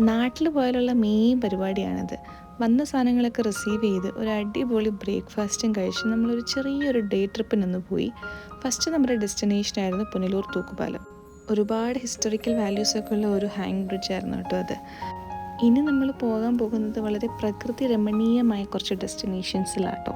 നാട്ടിൽ പോയാലുള്ള മെയിൻ പരിപാടിയാണിത്. വന്ന സാധനങ്ങളൊക്കെ റിസീവ് ചെയ്ത് ഒരു അടിപൊളി ബ്രേക്ക്ഫാസ്റ്റും കഴിച്ച് നമ്മളൊരു ചെറിയൊരു ഡേ ട്രിപ്പിനൊന്ന് പോയി. ഫസ്റ്റ് നമ്മുടെ ഡെസ്റ്റിനേഷൻ ആയിരുന്നു പുനലൂർ തൂക്കുപാലം. ഒരുപാട് ഹിസ്റ്റോറിക്കൽ വാല്യൂസൊക്കെ ഉള്ള ഒരു ഹാങ് ബ്രിഡ്ജ് ആയിരുന്നു കേട്ടോ അത്. ഇനി നമ്മൾ പോകാൻ പോകുന്നത് വളരെ പ്രകൃതി രമണീയമായ കുറച്ച് ഡെസ്റ്റിനേഷൻസിലാട്ടോ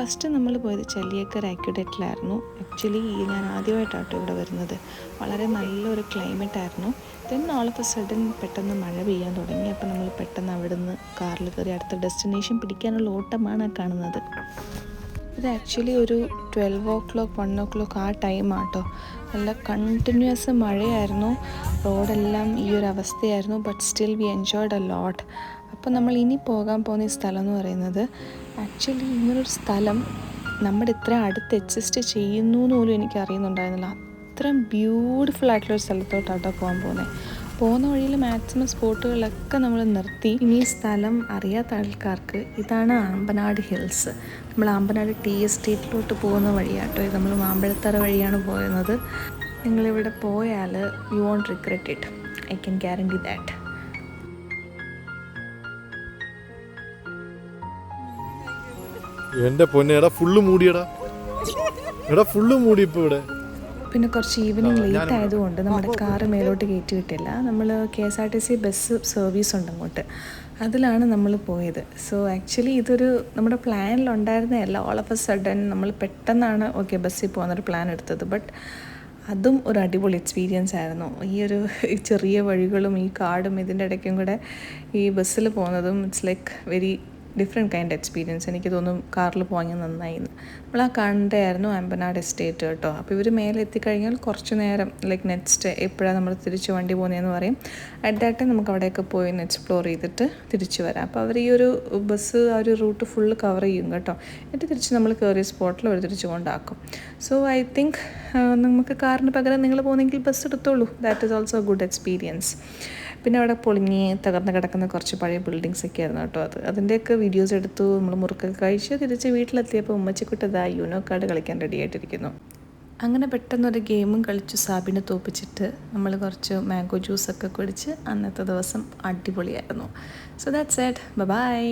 ഫസ്റ്റ് നമ്മൾ പോയത് ചെല്ലിയേക്കർ ആക്യുഡേറ്റിലായിരുന്നു. ആക്ച്വലി ഞാൻ ആദ്യമായിട്ടാട്ടോ ഇവിടെ വരുന്നത്. വളരെ നല്ലൊരു ക്ലൈമറ്റ് ആയിരുന്നു. Then all of a sudden പെട്ടെന്ന് മഴ പെയ്യാൻ തുടങ്ങി. അപ്പോൾ നമ്മൾ പെട്ടെന്ന് അവിടെ നിന്ന് കാറിൽ കയറി അടുത്ത ഡെസ്റ്റിനേഷൻ പിടിക്കാനുള്ള ഓട്ടമാണ് കാണുന്നത്. ഇത് ആക്ച്വലി ഒരു twelve o'clock one o'clock ആ ടൈമാട്ടോ നല്ല കണ്ടിന്യൂസ് മഴയായിരുന്നു. റോഡെല്ലാം ഈ ഒരു അവസ്ഥയായിരുന്നു but still we enjoyed a lot അപ്പോൾ നമ്മൾ ഇനി പോകാൻ പോകുന്ന ഈ സ്ഥലം എന്ന് പറയുന്നത് ആക്ച്വലി ഇങ്ങനൊരു സ്ഥലം നമ്മുടെ ഇത്ര അടുത്ത് എക്സിസ്റ്റ് ചെയ്യുന്നു എന്ന് പോലും എനിക്ക് അറിയുന്നുണ്ടായിരുന്നില്ല. അത്രയും ബ്യൂട്ടിഫുൾ ആയിട്ടുള്ളൊരു സ്ഥലത്തോട്ടാട്ടോ പോകാൻ പോകുന്നത് പോകുന്ന വഴിയിൽ മാക്സിമം സ്പോട്ടുകളൊക്കെ നമ്മൾ നിർത്തി. ഇനി സ്ഥലം അറിയാത്ത ആൾക്കാർക്ക് ഇതാണ് ആമ്പനാട് ഹിൽസ് നമ്മൾ ആമ്പനാട് ടി എസ്റ്റേറ്റിലോട്ട് പോകുന്ന വഴിയാട്ടോ നമ്മൾ മാമ്പഴത്തറ വഴിയാണ് പോയത് നിങ്ങളിവിടെ പോയാൽ you won't regret it I can guarantee that എന്റെ പൊന്നെ എടാ ഫുള്ള് മൂടിയടാ. എടാ ഫുള്ള് മൂടി ഇപ്പൊ ഇവിടെ. പിന്നെ കുറച്ച് ഈവനിങ് ലേറ്റ് ആയതുകൊണ്ട് നമ്മുടെ കാറ് മേലോട്ട് കയറ്റി വിട്ടില്ല. നമ്മൾ K S R T C bus service ഉണ്ട് അങ്ങോട്ട്. അതിലാണ് നമ്മൾ പോയത്. സോ ആക്ച്വലി ഇതൊരു നമ്മുടെ പ്ലാനിലുണ്ടായിരുന്നതല്ല ഓൾ ഓഫ് എ സഡൻ നമ്മൾ പെട്ടെന്നാണ് ഓക്കെ ബസ്സിൽ പോകുന്നൊരു പ്ലാൻ എടുത്തത്. ബട്ട് അതും ഒരു അടിപൊളി എക്സ്പീരിയൻസ് ആയിരുന്നു. ഈ ഒരു ചെറിയ വഴികളും ഈ കാടും ഇതിന്റെ ഇടയ്ക്കും കൂടെ ഈ ബസ്സിൽ പോകുന്നതും it's like very different kind experience എനിക്ക് തോന്നും കാറിൽ പോകാൻ നന്നായി നമ്മൾ ആ കണ്ടായിരുന്നു അമ്പനാട് എസ്റ്റേറ്റ് കേട്ടോ. അപ്പോൾ ഇവർ മേലെ എത്തിക്കഴിഞ്ഞാൽ കുറച്ച് നേരം ലൈക്ക് നെക്സ്റ്റ് എപ്പോഴാണ് നമ്മൾ തിരിച്ച് വണ്ടി പോകുന്നതെന്ന് പറയും. അറ്റ് ദാറ്റ് ടൈം നമുക്ക് അവിടെയൊക്കെ പോയി ഒന്ന് എക്സ്പ്ലോർ ചെയ്തിട്ട് തിരിച്ചു വരാം. അപ്പോൾ അവർ ഈ ഒരു ബസ് ആ ഒരു റൂട്ട് ഫുള്ള് കവർ ചെയ്യും കേട്ടോ. എന്നിട്ട് തിരിച്ച് നമ്മൾ കയറിയ സ്പോട്ടിൽ അവർ തിരിച്ചു കൊണ്ടാക്കും. സോ ഐ തിങ്ക് നമുക്ക് കാറിന് പകരം നിങ്ങൾ പോകുന്നെങ്കിൽ ബസ് എടുത്തോളൂ. That is also good experience പിന്നെ അവിടെ പൊളിഞ്ഞ് തകർന്ന് കിടക്കുന്ന കുറച്ച് പഴയ ബിൽഡിങ്സ് ഒക്കെ ആയിരുന്നു കേട്ടോ അത്. അതിന്റെയൊക്കെ വീഡിയോസ് എടുത്തു നമ്മൾ മുറുക്കൊക്കെ കഴിച്ച് തിരിച്ച് വീട്ടിലെത്തിയപ്പോൾ ഉമ്മച്ചിക്കുട്ടതാ യൂനോ കാർഡ് കളിക്കാൻ റെഡി ആയിട്ടിരിക്കുന്നു. അങ്ങനെ പെട്ടെന്നൊരു ഗെയിമും കളിച്ചു സാബിനെ തോപ്പിച്ചിട്ട് നമ്മൾ കുറച്ച് മാംഗോ ജ്യൂസൊക്കെ കുടിച്ച് അന്നത്തെ ദിവസം അടിപൊളിയായിരുന്നു. So that's it by